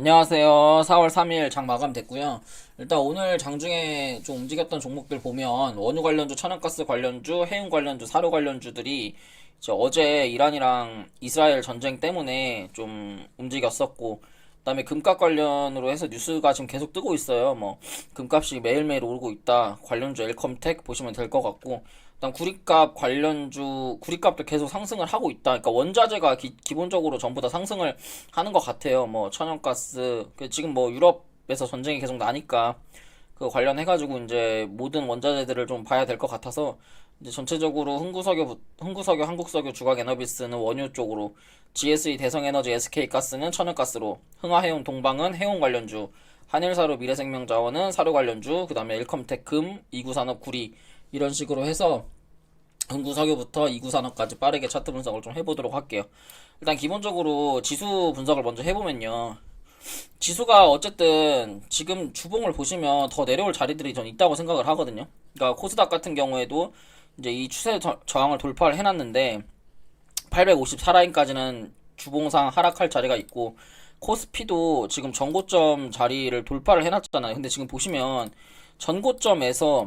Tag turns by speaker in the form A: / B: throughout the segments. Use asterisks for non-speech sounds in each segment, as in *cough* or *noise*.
A: 안녕하세요. 4월 3일 장 마감됐고요. 일단 오늘 장중에 좀 움직였던 종목들 보면 원유 관련주, 천연가스 관련주, 해운 관련주, 사료 관련주들이 이제 어제 이란이랑 이스라엘 전쟁 때문에 좀 움직였었고 그다음에 금값 관련으로 해서 뉴스가 지금 계속 뜨고 있어요. 뭐 금값이 매일매일 오르고 있다. 관련주 엘컴텍 보시면 될 것 같고 일단 구리값 관련주 구리값도 계속 상승을 하고 있다. 그러니까 원자재가 기, 기본적으로 전부 다 상승을 하는 것 같아요. 뭐 천연가스 그 지금 뭐 유럽에서 전쟁이 계속 나니까 그 관련해가지고 이제 모든 원자재들을 좀 봐야 될 것 같아서 이제 전체적으로 흥구석유, 흥구석유, 한국석유, 주각에너비스는 원유 쪽으로 GSE, 대성에너지, SK가스는 천연가스로 흥화해운, 동방은 해운 관련주 한일사료, 미래생명자원은 사료 관련주 그 다음에 엘컴텍, 금, 이구산업, 구리 이런 식으로 해서 흥구석유부터 이구산업까지 빠르게 차트 분석을 좀 해보도록 할게요. 일단 기본적으로 지수 분석을 먼저 해보면요. 지수가 어쨌든 지금 주봉을 보시면 더 내려올 자리들이 전 있다고 생각을 하거든요. 그러니까 코스닥 같은 경우에도 이제 이 추세 저, 저항을 돌파를 해놨는데 854라인까지는 주봉상 하락할 자리가 있고 코스피도 지금 전고점 자리를 돌파를 해놨잖아요. 근데 지금 보시면 전고점에서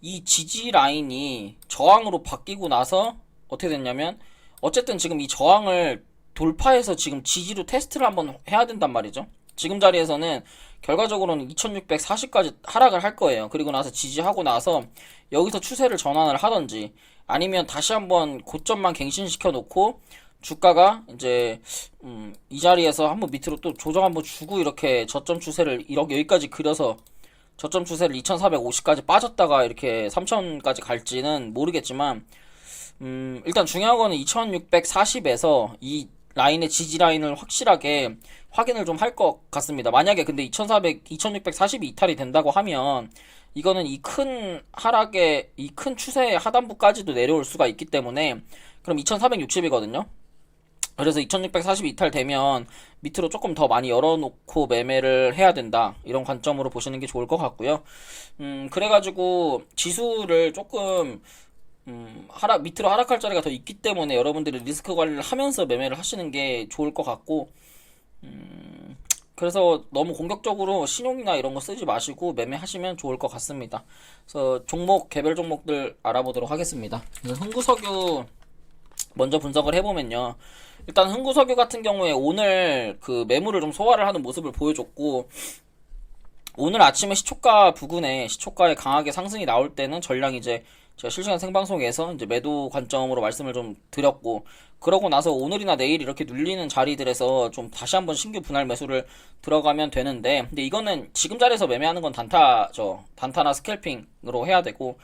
A: 이 지지 라인이 저항으로 바뀌고 나서 어떻게 됐냐면 어쨌든 지금 이 저항을 돌파해서 지금 지지로 테스트를 한번 해야 된단 말이죠. 지금 자리에서는 결과적으로는 2640까지 하락을 할 거예요. 그리고 나서 지지하고 나서 여기서 추세를 전환을 하던지 아니면 다시 한번 고점만 갱신시켜 놓고 주가가 이제 음, 이 자리에서 한번 밑으로 또 조정 한번 주고 이렇게 저점 추세를 이렇게 여기까지 그려서 저점 추세를 2450까지 빠졌다가 이렇게 3000까지 갈지는 모르겠지만 음, 일단 중요한 거는 2640에서 이 라인의 지지 라인을 확실하게 확인을 좀 할 것 같습니다. 만약에 근데 2400, 2640이 이탈이 된다고 하면 이거는 이 큰 하락의 이 큰 추세의 하단부까지도 내려올 수가 있기 때문에 그럼 2460이거든요. 그래서 2640이 이탈되면 밑으로 조금 더 많이 열어놓고 매매를 해야 된다. 이런 관점으로 보시는 게 좋을 것 같고요. 음, 그래가지고 지수를 조금 음, 하락, 밑으로 하락할 자리가 더 있기 때문에 여러분들이 리스크 관리를 하면서 매매를 하시는 게 좋을 것 같고, 음, 그래서 너무 공격적으로 신용이나 이런 거 쓰지 마시고 매매하시면 좋을 것 같습니다. 그래서 종목, 개별 종목들 알아보도록 하겠습니다. 흥구석유 먼저 분석을 해보면요. 일단 흥구석유 같은 경우에 오늘 그 매물을 좀 소화를 하는 모습을 보여줬고, 오늘 아침에 시초가 부근에 시초가에 강하게 상승이 나올 때는 전량 이제 제가 실시간 생방송에서 이제 매도 관점으로 말씀을 좀 드렸고 그러고 나서 오늘이나 내일 이렇게 눌리는 자리들에서 좀 다시 한번 신규 분할 매수를 들어가면 되는데 근데 이거는 지금 자리에서 매매하는 건 단타죠. 단타나 스캘핑으로 해야 되고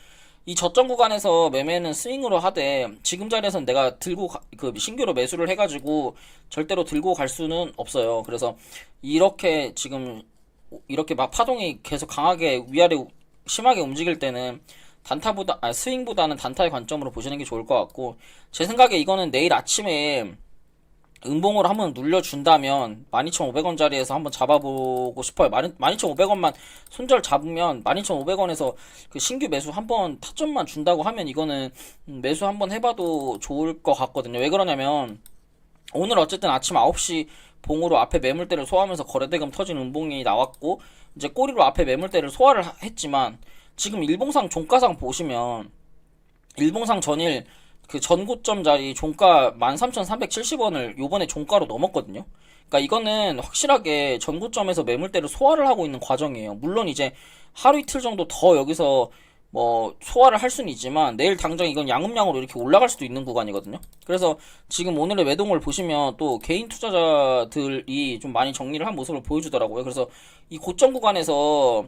A: 이 저점 구간에서 매매는 스윙으로 하되 지금 자리에서는 내가 들고 가- 그 신규로 매수를 해가지고 절대로 들고 갈 수는 없어요. 그래서 이렇게 지금 이렇게 막 파동이 계속 강하게 위아래 우- 심하게 움직일 때는 단타보다 아 스윙보다는 단타의 관점으로 보시는 게 좋을 것 같고 제 생각에 이거는 내일 아침에 음봉으로 한번 눌려준다면 12,500원 자리에서 한번 잡아보고 싶어요. 12,500원만 손절 잡으면 12,500원에서 그 신규 매수 한번 타점만 준다고 하면 이거는 음, 매수 한번 해봐도 좋을 것 같거든요. 왜 그러냐면 오늘 어쨌든 아침 9시 봉으로 앞에 매물대를 소화하면서 거래대금 터진 음봉이 나왔고 이제 꼬리로 앞에 매물대를 소화를 하- 했지만 지금 일봉상 종가상 보시면 일봉상 전일 그 전고점 자리 종가 13,370원을 요번에 종가로 넘었거든요. 그러니까 이거는 확실하게 전고점에서 매물대를 소화를 하고 있는 과정이에요. 물론 이제 하루 이틀 정도 더 여기서 뭐 소화를 할 수는 있지만 내일 당장 이건 양음양으로 이렇게 올라갈 수도 있는 구간이거든요. 그래서 지금 오늘의 매동을 보시면 또 개인 투자자들이 좀 많이 정리를 한 모습을 보여주더라고요. 그래서 이 고점 구간에서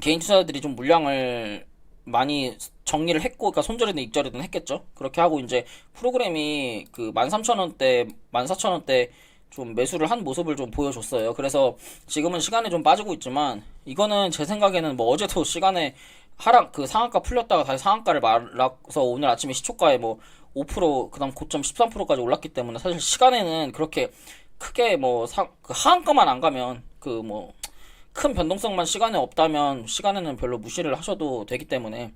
A: 개인 투자자들이 좀 물량을 많이 정리를 했고, 그러니까 손절이든 익절이든 했겠죠. 그렇게 하고 이제 프로그램이 그 13,000원대, 14,000원대 좀 매수를 한 모습을 좀 보여줬어요. 그래서 지금은 시간에 좀 빠지고 있지만 이거는 제 생각에는 뭐 어제도 *laughs* 시간에 하락 그 상한가 풀렸다가 다시 상한가를 말아서 오늘 아침에 시초가에 뭐 5% 그다음 고점 13%까지 올랐기 때문에 사실 시간에는 그렇게 크게 뭐 상, 그 하한가만 안 가면 그 뭐 큰 변동성만 시간에 없다면 시간에는 별로 무시를 하셔도 되기 때문에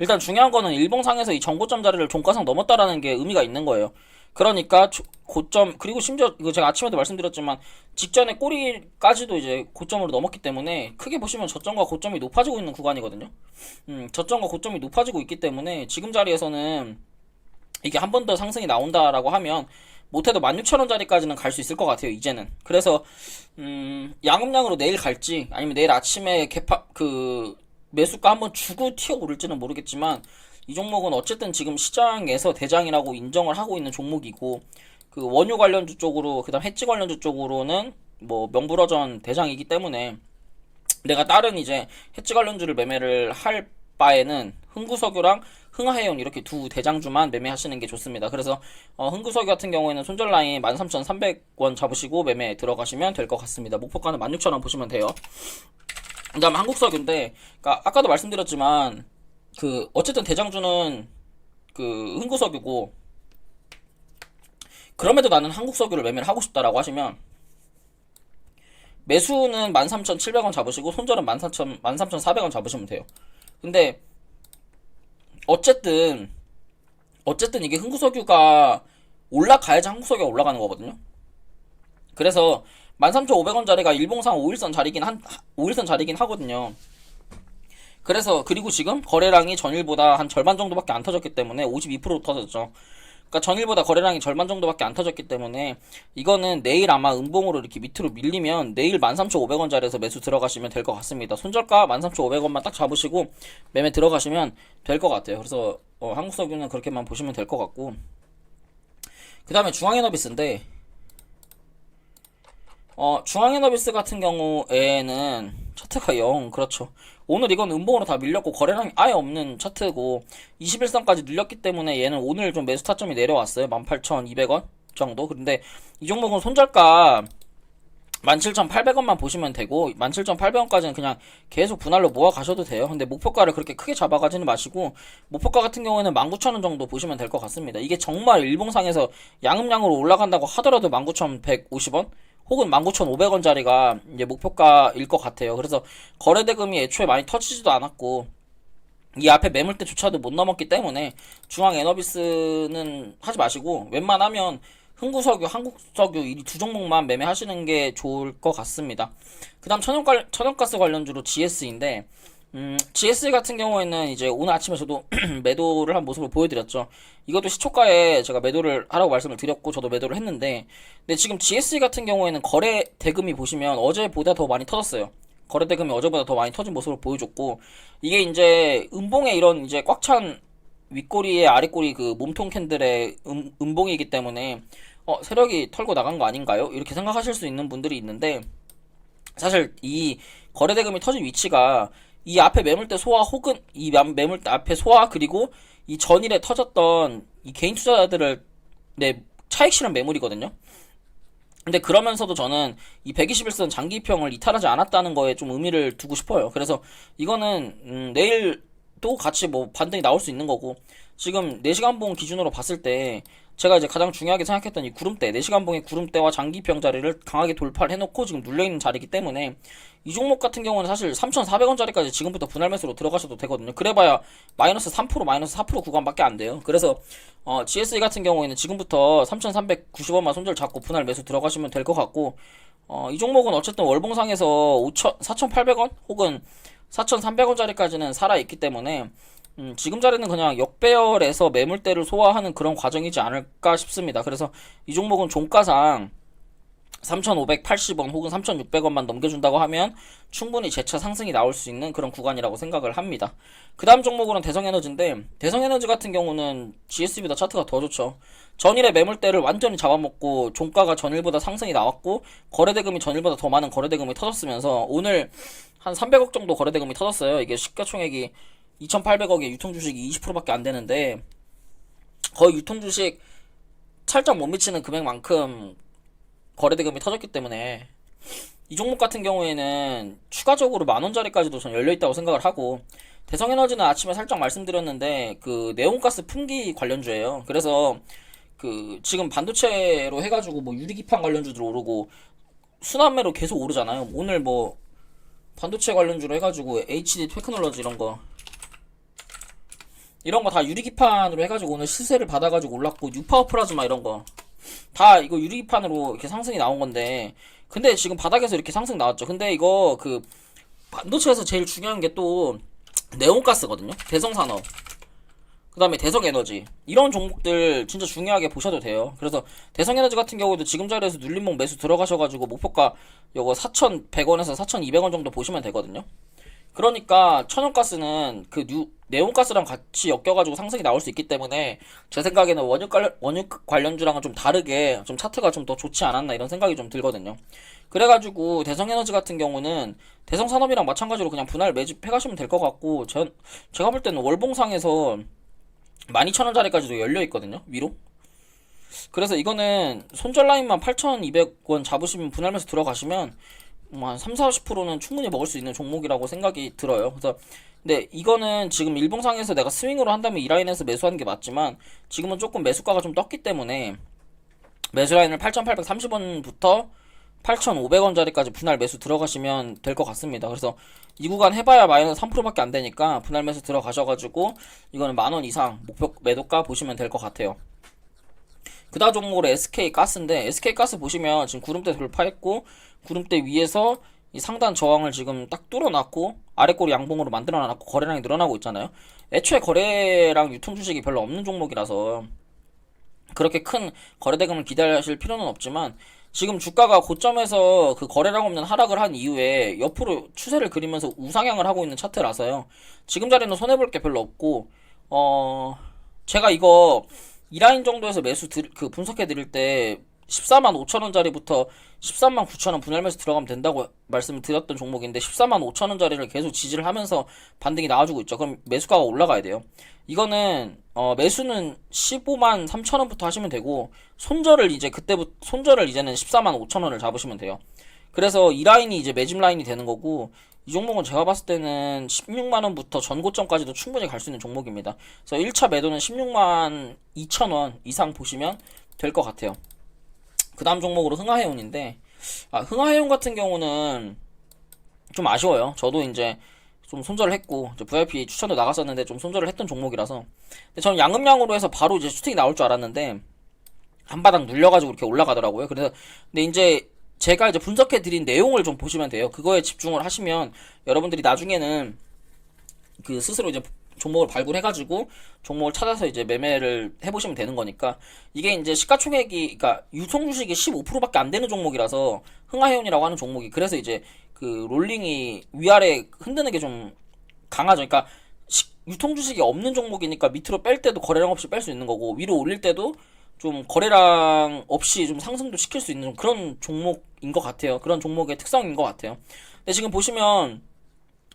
A: 일단 중요한 거는 일봉상에서 이 정고점 자리를 종가상 넘었다라는 게 의미가 있는 거예요. 그러니까 조- 고점 그리고 심지어 이거 제가 아침에도 말씀드렸지만 직전에 꼬리까지도 이제 고점으로 넘었기 때문에 크게 보시면 저점과 고점이 높아지고 있는 구간이거든요. 음, 저점과 고점이 높아지고 있기 때문에 지금 자리에서는 이게 한 번 더 상승이 나온다라고 하면 못해도 16,000원짜리까지는 갈 수 있을 것 같아요, 이제는. 그래서, 음, 양음량으로 내일 갈지, 아니면 내일 아침에 개파, 그, 매수가 한번 주고 튀어 오를지는 모르겠지만, 이 종목은 어쨌든 지금 시장에서 대장이라고 인정을 하고 있는 종목이고, 그 원유 관련주 쪽으로, 그 다음 해지 관련주 쪽으로는 뭐 명불허전 대장이기 때문에, 내가 다른 이제 해지 관련주를 매매를 할 바에는 흥구석유랑 흥하해운 이렇게 두 대장주만 매매하시는 게 좋습니다. 그래서 어, 흥구석유 같은 경우에는 손절 라인 13,300원 잡으시고 매매 들어가시면 될 것 같습니다. 목표가는 16,000원 보시면 돼요. 그다음 한국석유인데 그러니까 아까도 말씀드렸지만 그 어쨌든 대장주는 그 흥구석유고 그럼에도 나는 한국석유를 매매를 하고 싶다라고 하시면 매수는 13,700원 잡으시고 손절은 13,000, 13,400원 잡으시면 돼요. 근데 어쨌든 어쨌든 이게 흥구석유가 올라가야지 한국석유가 올라가는 거거든요. 그래서 13,500원짜리가 일봉상 5일선 자리긴 한 5일선 자리긴 하거든요. 그래서 그리고 지금 거래량이 전일보다 한 절반 정도밖에 안 터졌기 때문에 52% 터졌죠. 그러니까 전일보다 거래량이 절반 정도밖에 안 터졌기 때문에 이거는 내일 아마 음봉으로 이렇게 밑으로 밀리면 내일 13,500원짜리에서 매수 들어가시면 될 것 같습니다. 손절가 13,500원만 딱 잡으시고 매매 들어가시면 될 것 같아요. 그래서 어, 한국석유는 그렇게만 보시면 될 것 같고 그 다음에 중앙에너비스인데 어, 중앙에너비스 같은 경우에는 차트가 0 그렇죠. 오늘 이건 음봉으로 다 밀렸고 거래량이 아예 없는 차트고 21선까지 늘렸기 때문에 얘는 오늘 좀 매수 타점이 내려왔어요. 18,200원 정도. 근데 이 종목은 손절가 17,800원만 보시면 되고 17,800원까지는 그냥 계속 분할로 모아 가셔도 돼요. 근데 목표가를 그렇게 크게 잡아가지는 마시고 목표가 같은 경우에는 19,000원 정도 보시면 될 것 같습니다. 이게 정말 일봉상에서 양음량으로 올라간다고 하더라도 19,150원 혹은 19,500원짜리가 이제 목표가일 것 같아요. 그래서 거래 대금이 애초에 많이 터지지도 않았고 이 앞에 매물대조차도 못 넘었기 때문에 중앙 에너비스는 하지 마시고 웬만하면 흥구석유, 한국석유 이 두 종목만 매매하시는 게 좋을 것 같습니다. 그 다음 천연가, 천연가스 관련주로 GS인데 음, GS 같은 경우에는 이제 오늘 아침에 저도 *clears throat* 매도를 한 모습을 보여드렸죠. 이것도 시초가에 제가 매도를 하라고 말씀을 드렸고 저도 매도를 했는데 근데 지금 GS 같은 경우에는 거래 대금이 보시면 어제보다 더 많이 터졌어요. 거래 대금이 어제보다 더 많이 터진 모습을 보여줬고 이게 이제 음봉에 이런 이제 꽉 찬 윗꼬리에 아랫꼬리 그 몸통 캔들의 음, 음봉이기 때문에 어, 세력이 털고 나간 거 아닌가요? 이렇게 생각하실 수 있는 분들이 있는데 사실 이 거래 대금이 터진 위치가 이 앞에 매물대 소화 혹은 이 매- 매물대 앞에 소화 그리고 이 전일에 터졌던 이 개인 투자자들을 네 차익 실현 매물이거든요. 근데 그러면서도 저는 이 121선 장기평을 이탈하지 않았다는 거에 좀 의미를 두고 싶어요. 그래서 이거는 음, 내일 도 같이 뭐 반등이 나올 수 있는 거고 지금 4시간 봉 기준으로 봤을 때 제가 이제 가장 중요하게 생각했던 이 구름대 4시간 봉의 구름대와 장기평 자리를 강하게 돌파를 해놓고 지금 눌려있는 자리이기 때문에 이 종목 같은 경우는 사실 3,400원짜리까지 지금부터 분할 매수로 들어가셔도 되거든요. 그래봐야 마이너스 3% 마이너스 4% 구간밖에 안 돼요. 그래서 어, GSE 같은 경우에는 지금부터 3,390원만 손절 잡고 분할 매수 들어가시면 될 것 같고 어, 이 종목은 어쨌든 월봉상에서 5,000, 4,800원 혹은 4,300원짜리까지는 살아있기 때문에 음, 지금 자리는 그냥 역배열에서 매물대를 소화하는 그런 과정이지 않을까 싶습니다. 그래서 이 종목은 종가상 3,580원 혹은 3,600원만 넘겨준다고 하면 충분히 재차 상승이 나올 수 있는 그런 구간이라고 생각을 합니다. 그 다음 종목으로는 대성에너지인데 대성에너지 같은 경우는 GS보다 차트가 더 좋죠. 전일의 매물대를 완전히 잡아먹고 종가가 전일보다 상승이 나왔고 거래대금이 전일보다 더 많은 거래대금이 터졌으면서 오늘 한 300억 정도 거래대금이 터졌어요. 이게 시가총액이 2,800억에 유통 주식이 20%밖에 안 되는데 거의 유통 주식 살짝 못 미치는 금액만큼 거래대금이 터졌기 때문에 이 종목 같은 경우에는 추가적으로 만 원짜리까지도 전 열려 있다고 생각을 하고 대성에너지는 아침에 살짝 말씀드렸는데 그 네온가스 풍기 관련주예요. 그래서 그 지금 반도체로 해가지고 뭐 유리기판 관련주들 오르고 순환매로 계속 오르잖아요. 오늘 뭐 반도체 관련주로 해가지고 HD 테크놀로지 이런 거 이런 거 다 유리기판으로 해가지고 오늘 시세를 받아가지고 올랐고 뉴파워 플라즈마 이런 거 다 이거 유리기판으로 이렇게 상승이 나온 건데 근데 지금 바닥에서 이렇게 상승 나왔죠. 근데 이거 그 반도체에서 제일 중요한 게 또 네온가스거든요. 대성산업. 그 다음에 대성에너지. 이런 종목들 진짜 중요하게 보셔도 돼요. 그래서 대성에너지 같은 경우도 지금 자리에서 눌림목 매수 들어가셔가지고 목표가 요거 4,100원에서 4,200원 정도 보시면 되거든요. 그러니까 천연가스는 그 뉴, 네온가스랑 같이 엮여가지고 상승이 나올 수 있기 때문에 제 생각에는 원유 원유 관련주랑은 좀 다르게 좀 차트가 좀 더 좋지 않았나 이런 생각이 좀 들거든요. 그래가지고 대성에너지 같은 경우는 대성산업이랑 마찬가지로 그냥 분할 매집해 가시면 될 것 같고 전, 제가 볼 때는 월봉상에서 12,000원짜리까지도 열려 있거든요. 위로. 그래서 이거는 손절 라인만 8,200원 잡으시면 분할 매수 들어가시면 뭐한 3, 40%는 충분히 먹을 수 있는 종목이라고 생각이 들어요. 그래서 근데 이거는 지금 일봉상에서 내가 스윙으로 한다면 이 라인에서 매수하는 게 맞지만 지금은 조금 매수가가 좀 떴기 때문에 매수 라인을 8,830원부터 8,500원짜리까지 분할 매수 들어가시면 될 것 같습니다. 그래서 이 구간 해봐야 마이너스 3%밖에 안 되니까 분할 매수 들어가셔가지고 이거는 만원 이상 목표 매도가 보시면 될 것 같아요. 그다음 종목으로 SK 가스인데 SK 가스 보시면 지금 구름대 돌파했고 구름대 위에서 이 상단 저항을 지금 딱 뚫어놨고 아래 꼬리 양봉으로 만들어놨고 거래량이 늘어나고 있잖아요. 애초에 거래량 유통 주식이 별로 없는 종목이라서 그렇게 큰 거래 대금을 기대하실 필요는 없지만 지금 주가가 고점에서 그 거래량 없는 하락을 한 이후에 옆으로 추세를 그리면서 우상향을 하고 있는 차트라서요. 지금 자리는 손해볼 게 별로 없고 어 제가 이거 이 라인 정도에서 매수 드, 그 분석해 드릴 때 14만 5천 원짜리부터 13만 9천 원 분할 매수 들어가면 된다고 말씀을 드렸던 종목인데 14만 5천 원짜리를 계속 지지를 하면서 반등이 나와주고 있죠. 그럼 매수가가 올라가야 돼요. 이거는 어, 매수는 15만 3천 원부터 하시면 되고 손절을 이제 그때부터 손절을 이제는 14만 5천 원을 잡으시면 돼요. 그래서 이 라인이 이제 매집 라인이 되는 거고 이 종목은 제가 봤을 때는 16만 원부터 전고점까지도 충분히 갈 수 있는 종목입니다. 그래서 1차 매도는 16만 2천 원 이상 보시면 될 것 같아요. 그 다음 종목으로 흥하해운인데 아, 흥하해운 같은 경우는 좀 아쉬워요. 저도 이제 좀 손절을 했고 이제 VIP 추천도 나갔었는데 좀 손절을 했던 종목이라서 근데 저는 양음양으로 해서 바로 이제 슈팅이 나올 줄 알았는데 한 바닥 눌려가지고 이렇게 올라가더라고요. 그래서 근데 이제 제가 이제 분석해 드린 내용을 좀 보시면 돼요. 그거에 집중을 하시면 여러분들이 나중에는 그 스스로 이제 종목을 발굴해가지고 종목을 찾아서 이제 매매를 해보시면 되는 거니까 이게 이제 시가총액이 그러니까 유통 주식이 15%밖에 안 되는 종목이라서 흥하해운이라고 하는 종목이 그래서 이제 그 롤링이 위아래 흔드는 게 좀 강하죠. 그러니까 시- 유통 주식이 없는 종목이니까 밑으로 뺄 때도 거래량 없이 뺄 수 있는 거고 위로 올릴 때도 좀 거래량 없이 좀 상승도 시킬 수 있는 좀 그런 종목인 것 같아요. 그런 종목의 특성인 것 같아요. 근데 지금 보시면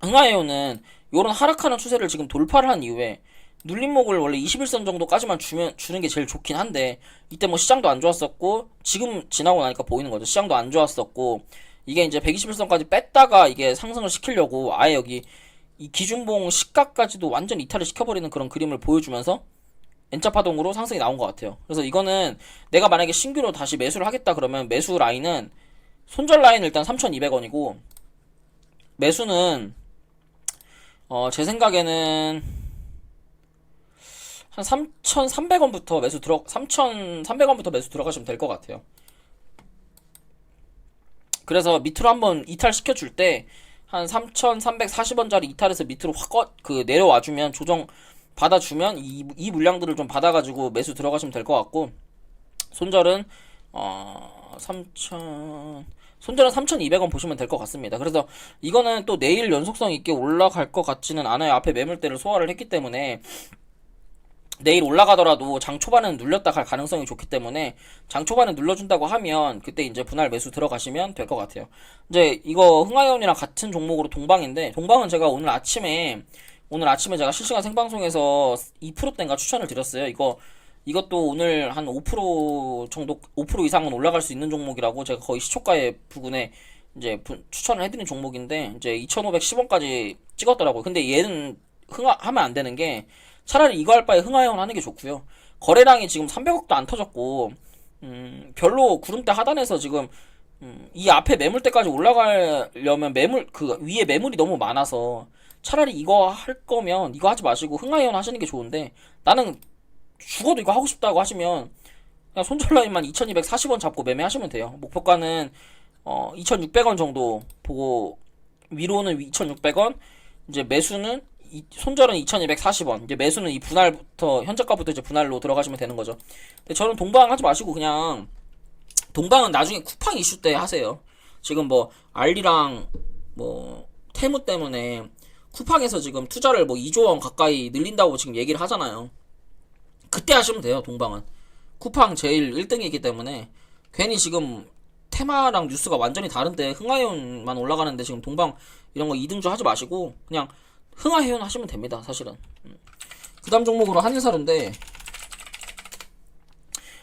A: 흥하해운은 요런 하락하는 추세를 지금 돌파를 한 이후에 눌림목을 원래 21선 정도까지만 주면 주는 게 제일 좋긴 한데 이때 뭐 시장도 안 좋았었고 지금 지나고 나니까 보이는 거죠. 시장도 안 좋았었고 이게 이제 121선까지 뺐다가 이게 상승을 시키려고 아예 여기 이 기준봉 시가까지도 완전 이탈을 시켜버리는 그런 그림을 보여주면서 N자 파동으로 상승이 나온 것 같아요. 그래서 이거는 내가 만약에 신규로 다시 매수를 하겠다 그러면 매수 라인은 손절 라인 일단 3,200원이고 매수는 어, 제 생각에는 한 3,300원부터 매수 들어 3,300원부터 매수 들어가시면 될 것 같아요. 그래서 밑으로 한번 이탈 시켜 줄 때 한 3,340원짜리 이탈해서 밑으로 확 꺼, 그 내려와 주면 조정 받아 주면 이, 이 물량들을 좀 받아 가지고 매수 들어가시면 될 것 같고 손절은 어 3,000 손절은 3,200원 보시면 될 것 같습니다. 그래서 이거는 또 내일 연속성 있게 올라갈 것 같지는 않아요. 앞에 매물대를 소화를 했기 때문에 내일 올라가더라도 장 초반에는 눌렸다 갈 가능성이 좋기 때문에 장 초반에 눌러준다고 하면 그때 이제 분할 매수 들어가시면 될 것 같아요. 이제 이거 흥하이온이랑 같은 종목으로 동방인데 동방은 제가 오늘 아침에 오늘 아침에 제가 실시간 생방송에서 2%대인가 추천을 드렸어요. 이거 이것도 오늘 한 5% 정도 5% 이상은 올라갈 수 있는 종목이라고 제가 거의 시초가의 부근에 이제 부- 추천을 해드린 종목인데 이제 2,510원까지 찍었더라고요. 근데 얘는 흥하 하면 안 되는 게 차라리 이거 할 바에 흥하해원 하는 게 좋고요. 거래량이 지금 300억도 안 터졌고 음, 별로 구름대 하단에서 지금 음, 이 앞에 매물대까지 올라가려면 매물 그 위에 매물이 너무 많아서 차라리 이거 할 거면 이거 하지 마시고 흥하이온 하시는 게 좋은데 나는 죽어도 이거 하고 싶다고 하시면 그냥 손절 라인만 2240원 잡고 매매하시면 돼요. 목표가는 어 2600원 정도 보고 위로는 2600원 이제 매수는 이- 손절은 2240원 이제 매수는 이 분할부터 현재가부터 이제 분할로 들어가시면 되는 거죠. 근데 저는 동방 하지 마시고 그냥 동방은 나중에 쿠팡 이슈 때 하세요. 지금 뭐 알리랑 뭐 테무 때문에 쿠팡에서 지금 투자를 뭐 2조 원 가까이 늘린다고 지금 얘기를 하잖아요. 그때 하시면 돼요, 동방은. 쿠팡 제일 1등이기 때문에 괜히 지금 테마랑 뉴스가 완전히 다른데 흥하이온만 올라가는데 지금 동방 이런 거 2등주 하지 마시고 그냥 흥하이온 하시면 됩니다, 사실은. 그 다음 종목으로 한일사료인데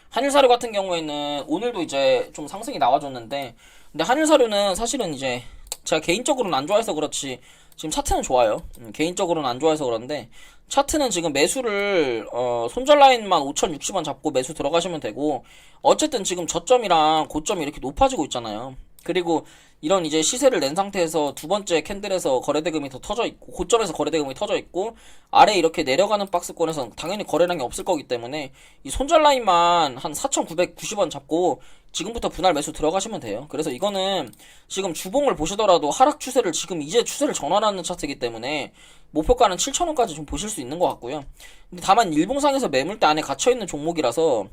A: 한일사료 같은 경우에는 오늘도 이제 좀 상승이 나와줬는데 근데 한일사료는 사실은 이제 제가 개인적으로는 안 좋아해서 그렇지 지금 차트는 좋아요. 음, 개인적으로는 안 좋아해서 그런데 차트는 지금 매수를 어, 손절 라인만 5,060원 잡고 매수 들어가시면 되고 어쨌든 지금 저점이랑 고점이 이렇게 높아지고 있잖아요. 그리고 이런 이제 시세를 낸 상태에서 두 번째 캔들에서 거래대금이 더 터져 있고 고점에서 거래대금이 터져 있고 아래 이렇게 내려가는 박스권에서 당연히 거래량이 없을 거기 때문에 이 손절 라인만 한 4,990원 잡고 지금부터 분할 매수 들어가시면 돼요. 그래서 이거는 지금 주봉을 보시더라도 하락 추세를 지금 이제 추세를 전환하는 차트이기 때문에 목표가는 7,000원까지 좀 보실 수 있는 것 같고요. 근데 다만 일봉상에서 매물대 안에 갇혀 있는 종목이라서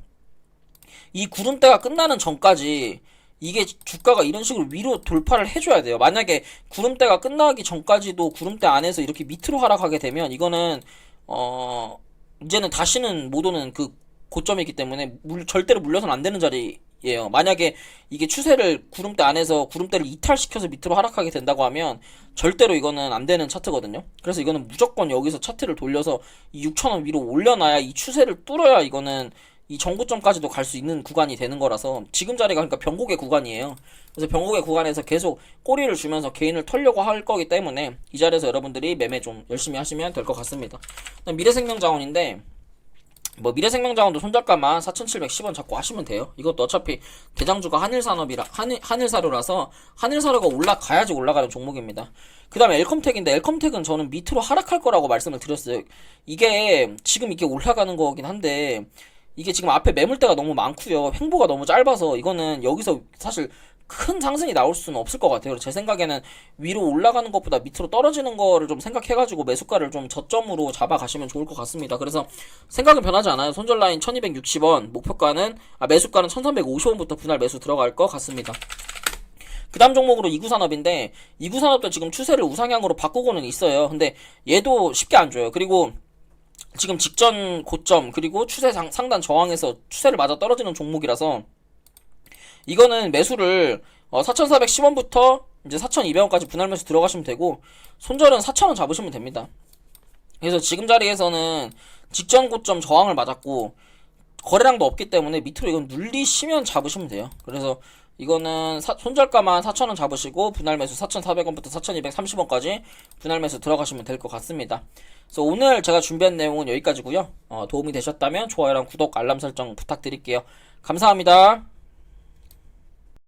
A: 이 구름대가 끝나는 전까지 이게 주가가 이런 식으로 위로 돌파를 해줘야 돼요. 만약에 구름대가 끝나기 전까지도 구름대 안에서 이렇게 밑으로 하락하게 되면 이거는 어 이제는 다시는 못 오는 그 고점이기 때문에 물, 절대로 물려서는 안 되는 자리예요. 만약에 이게 추세를 구름대 안에서 구름대를 이탈시켜서 밑으로 하락하게 된다고 하면 절대로 이거는 안 되는 차트거든요. 그래서 이거는 무조건 여기서 차트를 돌려서 이 6,000원 위로 올려놔야 이 추세를 뚫어야 이거는 이 정고점까지도 갈 수 있는 구간이 되는 거라서 지금 자리가 그러니까 변곡의 구간이에요. 그래서 변곡의 구간에서 계속 꼬리를 주면서 개인을 털려고 할 거기 때문에 이 자리에서 여러분들이 매매 좀 열심히 하시면 될 것 같습니다. 미래생명자원인데 뭐 미래생명자원도 손절가만 4,710원 잡고 하시면 돼요. 이것도 어차피 대장주가 한일산업이라 한일 한일사료라서 한일사료가 올라가야지 올라가는 종목입니다. 그다음에 엘컴텍인데 엘컴텍은 저는 밑으로 하락할 거라고 말씀을 드렸어요. 이게 지금 이게 올라가는 거긴 한데 이게 지금 앞에 매물대가 너무 많고요. 횡보가 너무 짧아서 이거는 여기서 사실 큰 상승이 나올 수는 없을 것 같아요. 제 생각에는 위로 올라가는 것보다 밑으로 떨어지는 거를 좀 생각해가지고 매수가를 좀 저점으로 잡아가시면 좋을 것 같습니다. 그래서 생각은 변하지 않아요. 손절 라인 1260원, 목표가는, 아, 매수가는 1350원부터 분할 매수 들어갈 것 같습니다. 그 다음 종목으로 이구산업인데, 이구산업도 지금 추세를 우상향으로 바꾸고는 있어요. 근데 얘도 쉽게 안 줘요. 그리고 지금 직전 고점 그리고 추세 상, 상단 저항에서 추세를 맞아 떨어지는 종목이라서 이거는 매수를 어, 4,410원부터 이제 4,200원까지 분할 매수 들어가시면 되고 손절은 4,000원 잡으시면 됩니다. 그래서 지금 자리에서는 직전 고점 저항을 맞았고 거래량도 없기 때문에 밑으로 이건 눌리시면 잡으시면 돼요. 그래서 이거는 사- 손절가만 4,000원 잡으시고 분할 매수 4,400원부터 4,230원까지 분할 매수 들어가시면 될 것 같습니다. 그래서 오늘 제가 준비한 내용은 여기까지고요. 어, 도움이 되셨다면 좋아요랑 구독, 알람 설정 부탁드릴게요. 감사합니다.